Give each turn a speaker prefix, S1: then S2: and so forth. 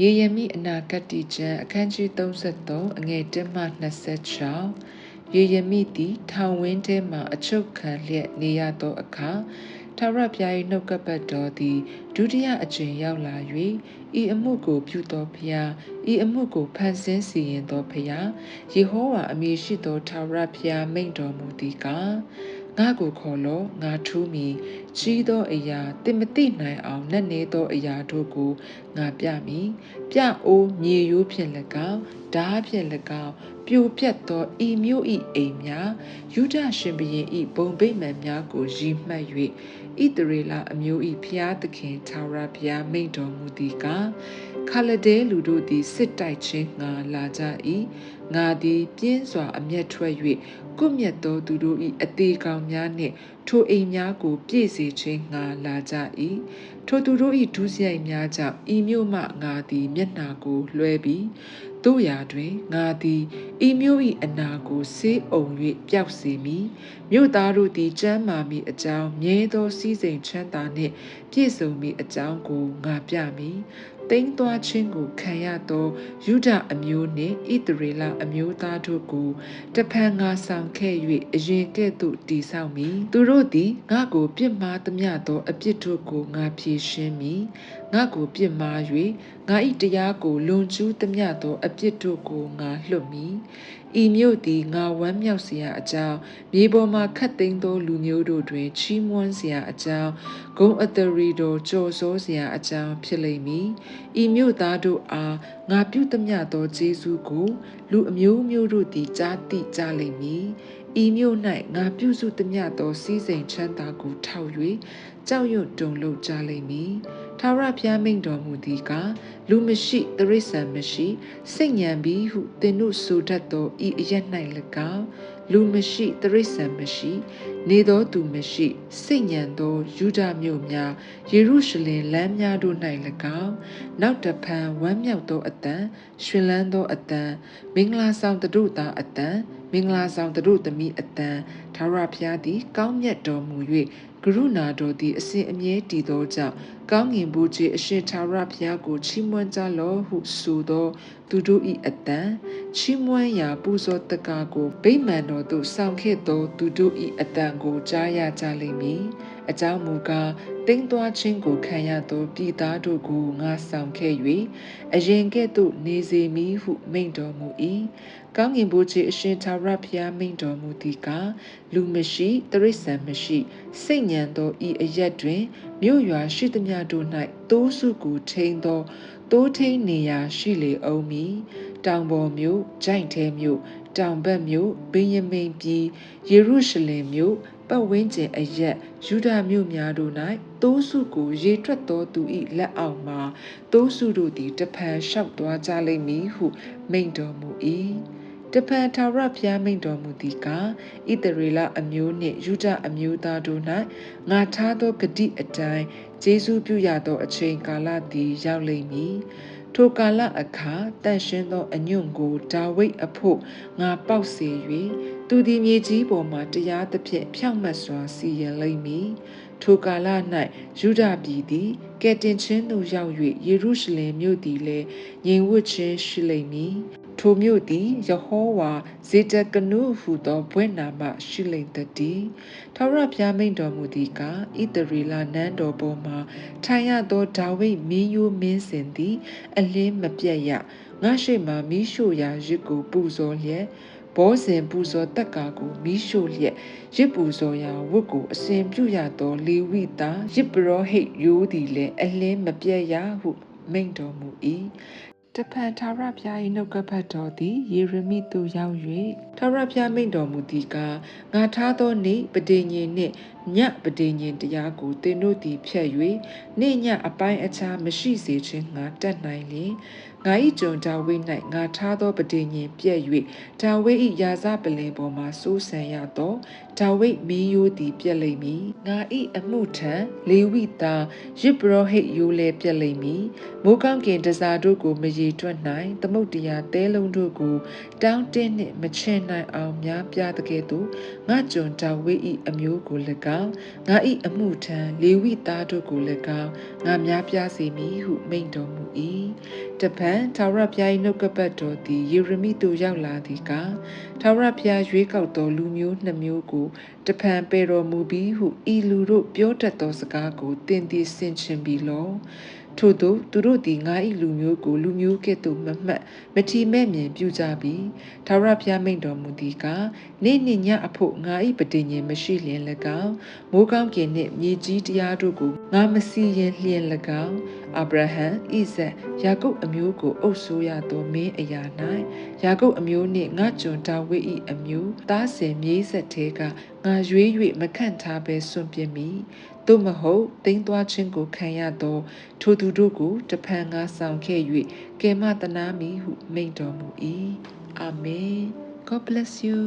S1: ရေရမိအနာဂတ်တိကျမ်းအခန်းကြီး33အငယ်1မှ26ရေရမိသည်ထောင်ဝင်းထဲမှအချုပ်ခံလျက်နေရသောအခါထာဝရဘုရား၏နှုတ်ကပတ်တော်သည်ဒုတိယအကြိမ်ရောက်လာ၍ဤအမှုကိုပြုသောဘုရားဤအမှုကိုဖန်ဆင်းစီရင်သောဘုရားယေဟောဝါအမည်ရှိသောထာဝရဘုရားမိန့်တော်မူသည်ကား ငါကိုခေါ်လောငါထူးမီကြီးသောအရာတင်မသိနိုင်အောင်နက်နေသောအရာတို့ကိုငါပြမည်ပြအိုးမြေရိုးဖြင့်၎င်းဓားဖြင့်၎င်းပြိုပြတ်သောဤမျိုးဤအိမ်များယူဒရှင်ဘရင်ဤဘုံဗိမာန်များကိုရည်မှတ်၍ဣတရေလအမျိုးဤဖျားသခင်သာရဘုရားမိန့်တော်မူသည်ကား ခလဒဲလူတို့သည်စစ်တိုက်ခြင်းငါလာကြ၏ငါသည်ပြင်းစွာအမျက်ထွက်၍ကုမြတ်သောသူတို့၏အသေးကောင်များနှင့်ထိုအိမ်များကိုပြည့်စေခြင်းငါလာကြ၏ထိုသူတို့၏ဒုစရိုက်များကြောင့်ဤမြို့မှငါသည်မျက်နာကိုလွှဲပြီးတို့ရာတွင်ငါသည်ဤမျိုး၏အနာကိုဆေးအုံ၍ပျောက်စေမည်မြို့သားတို့သည်ကျမ်းမာမည်အကြောင်းမြဲသောစည်းစိမ်ချမ်းသာနှင့်ပြည့်စုံမည်အကြောင်းကိုငါပြမည် တိမ့်သွားခြင်းကိုခံရသောယူဒအမျိုးနှင့်ဣသရေလအမျိုးသားတို့ကိုတဖန်ငါဆောင်ခဲ့၍အရင်ကဲ့သို့တည်ဆောက်မည်သူတို့သည်ငါကိုပြစ်မှားသမျှသောအပြစ်တို့ကိုငါဖြေရှင်းမည်ငါကိုပြစ်မှား၍ငါ၏တရားကိုလွန်ကျူးသမျှသောအပြစ်တို့ကိုငါလွတ်မည် ဤမြို့သည်ငါဝမ်းမြောက်စရာအကြောင်းမြေပေါ်မှခတ်သိမ်းသောလူမျိုးတို့တွင်ချီးမွမ်းစရာအကြောင်းဂုံအတရီတို့ကြော်စိုးစရာအကြောင်းဖြစ်လိမ့်မည်ဤမြို့သားတို့အားငါပြုသမျှသောယေရှုကို လူအမျိုးမျိုးတို့သည်ကြားသိကြလိမ့်မည်ဤမြို့၌ငါပြုစုသမျှသောစည်းစိမ်ချမ်းသာကိုထောက်၍ကြောက်ရွံ့တုန်လှုပ်ကြလိမ့်မည် ထာဝရဘုရားမိန့်တော်မူသည်ကားလူမရှိတရိษံမရှိစိတ်ညံပြီးဟုသင်တို့ဆိုတတ်သောဤအရက်၌၎င်းလူမရှိတရိษံမရှိ နေသောသူမရှိစိတ်ညံသောယူဒမြို့များယေရုရှလင်လမ်းများတို့၌၎င်းနောက်တဖန်ဝမ်းမြောက်သောအတန်ရှင်လန်းသောအတန်မင်္ဂလာဆောင်တို့သားအတန်မင်္ဂလာဆောင်တို့သမီးအတန် ထာဝရဘုရားသည် ကောင်းမြတ်တော်မူ၍ကရုဏာတော်သည် အစဉ်အမြဲတည်သောကြောင့်ကောင်းငင်ဘုရားအရှင်ထာဝရဘုရားကိုချီးမွမ်းကြလောဟုဆိုသော သူတို့၏အတန်ချီးမွမ်းရာပူဇော်တကားကိုဗိမာန်တော်သို့ဆောင်ခဲ့သော သူတို့၏အတန်ကိုကြားရကြလိမ့်မည်အကြောင်းမူကား တိမ်သွားခြင်းကိုခံရသောပြည်သားတို့ကိုငါဆောင်ခဲ့၍အရင်ကဲ့သို့နေစေမည်ဟုမိန့်တော်မူ၏ကောင်းကင်ဘုရားအရှင်သာရဘုရားမိန့်တော်မူသည်ကားလူမရှိတရိษံမရှိစိတ်ညံသောဤအရက်တွင်မြို့ရွာရှိသမျှတို့၌တိုးစုကိုထိန်သောတိုးထိန်နေရာရှိလေအောင်မီတောင်ပေါ်မြို့ဂျိုင်ထဲမြို့ တောင်ဘက်မြို့ဘင်ယမိန်ပြည်ယေရုရှလင်မြို့ပတ်ဝန်းကျင်အရက်ယူဒမြို့များတို့၌တိုးစုကိုရေထွက်သောသူ၏လက်အောက်မှာတိုးစုတို့သည်တဖန်လျှောက်သွားကြလိမ့်မည်ဟုမိန့်တော်မူ၏တပန်ထာဝရဘုရားမိန့်တော်မူသည်ကားဣတရေလအမျိုးနှင့်ယူဒအမျိုးသားတို့၌ငါထားသောဂတိအတိုင်းဂျေစုပြုရသောအချိန်ကာလသည်ရောက်လိမ့်မည် ထိုကာလအခါတန်ရှင်းသောအညွန့်ကိုဒါဝိဒ်အဖို့ငါပေါက်စေ၍သူသည်မြေကြီးပေါ်မှတရားသဖြင့်ဖြောင့်မတ်စွာစီရင်လိမ့်မည်ထိုကာလ၌ယူဒပြည်သည်ကဲတင်ချင်းသို့ရောက်၍ယေရုရှလင်မြို့သည်လည်းငြိမ်ဝှက်ခြင်းရှိလိမ့်မည် ထိုမြို့သည်ယဟောဝါဇေတကနုဟုသောဘွဲ့နာမရှိလိမ့်တည်းထာဝရဘုရားမိန့်တော်မူသည်ကားဣတရီလာနန်းတော်ပေါ်မှာထိုင်ရသောဒါဝိဒ်မင်းယိုးမင်းစင်သည်အလင်းမပြတ်ရငါရှိမှမိရှို့ရာရစ်ကိုပူဇော်လျက်ဘောဇင်ပူဇော်တက်ကာကိုမိရှို့လျက်ရစ်ပူဇော်ရာဝတ်ကိုအစဉ်ပြုရသောလေဝိသားရစ်ပရောဟိတ်ရိုးသည်လည်းအလင်းမပြတ်ရဟုမိန့်တော်မူ၏ တဖန်ထာဝရဘုရား၏နှုတ်ကပတ်တော်သည်ယေရမိသို့ရောက်၍ထာဝရဘုရားမိန့်တော်မူသည်ကားငါထားသောနေ့ပဋိညာဉ်နှင့်ညပဋိညာဉ်တရားကိုသင်တို့သည်ဖြတ်၍နေ့ညအပိုင်းအခြားမရှိစေခြင်းငါတတ်နိုင်လျင် ငါ၏ကျွန်ဒါဝိဒ်၌ငါထားသောပဋိညာဉ်ပြည့်၍ဒါဝိဒ်၏ယာဇပလင်ပေါ်မှစိုးစံရသောဒါဝိဒ်မင်းယိုးသည်ပြည့်လိမ့်မည်ငါ၏အမှုထံလေဝိသားရစ်ပရောဟိတ်ယိုးလည်းပြည့်လိမ့်မည်မိုးကောင်းကင်တစားတို့ကိုမရေတွက်နိုင်သမုတ်တရားတဲလုံးတို့ကိုတောင်းတင်းနှင့်မချင်နိုင်အောင်များပြားတကယ်သို့ငါကျွန်ဒါဝိဒ်၏အမျိုးကို၎င်းငါ၏အမှုထံလေဝိသားတို့ကို၎င်းငါများပြားစေမည်ဟုမိန့်တော်မူ၏ တပံထာဝရဘုရား၏နှုတ်ကပတ်တော်သည်ယေရမိသို့ရောက်လာသည်ကထာဝရဘုရားရွေးကောက်သောလူမျိုးနှစ်မျိုးကိုတပံပေတော်မူပြီးဟုဤလူတို့ပြောတတ်သောစကားကိုတင်သည်ဆင်ခြင်ပြီလောထို့သောသူတို့သည်ငါ၏လူမျိုးကိုလူမျိုးကဲ့သို့မမှတ်မထီမဲ့မြင်ပြုကြပြီးထာဝရဘုရားမိန့်တော်မူသည်ကနေ့နှင့်ညအဖို့ငါ၏ပဋိညာဉ်မရှိလျင်၎င်းမိုးကောင်းကင်နှင့်မြေကြီးတရားတို့ကိုငါမစီရင်လျင်၎င်း အာဗြဟံဣဇက်ယာကုပ်အမျိုးကိုအုပ်ဆိုးရသောမင်းအရာ၌ယာကုပ်အမျိုးနှင့်ငါကျွန်ဒါဝိဒ်၏အမျိုးသားစင်မြေးဆက်သေးကငါရွေး၍မခန့်ထားဘဲစွန့်ပြစ်မိသို့မဟုတ်တိမ်သွားခြင်းကိုခံရသောထိုသူတို့ကိုတဖန်ငါဆောင်ခဲ့၍ကယ်မတနာမီဟုမိန့်တော်မူ၏အာမင် God bless you